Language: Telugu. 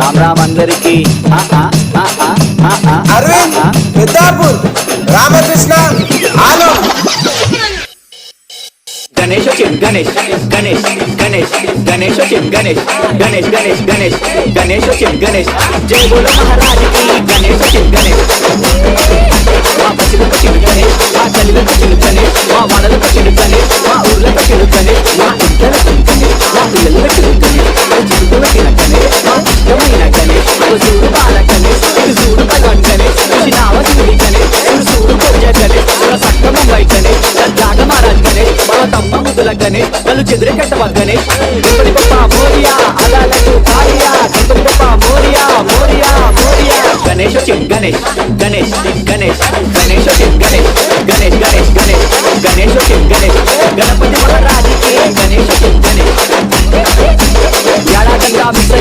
రామ్ రామ్ అందరికి అరవింద్. పెద్దాపూర్ రామకృష్ణ ఆలో. గణేష్ వచ్చింది గణేష్ గణేష్ గణేష్ గణేష్ వచ్చింది గణేష్ గణేష్ గణేష్ గణేష్ గణేష్ వచ్చింది గణేష్. జై బోల మహారాజుకి గణేష్ వచ్చింది గణేష్. మా పసిలకు వచ్చింది గణేష్ మా తల్లిలకు వచ్చింది గణేష్ మా వాడలకు వచ్చింది గణేష్ మా చేతులగ్గనే కళ్ళు చెదిరే కట్టవగ్గనే గణపతి గొప్ప మోరియా అదాలకు కారియా గణపతి గొప్ప మోరియా మోరియా మోరియా. గణేష్ వచ్చింది గణేష్ గణేష్ గణేష్ గణేష్ వచ్చింది గణేష్ గణేష్ గణేష్ గణేష్ గణేష్ వచ్చింది గణేష్ గణపతి మహారాజుకి గణేష్ వచ్చింది గణేష్. ఏడాదంగా మిస్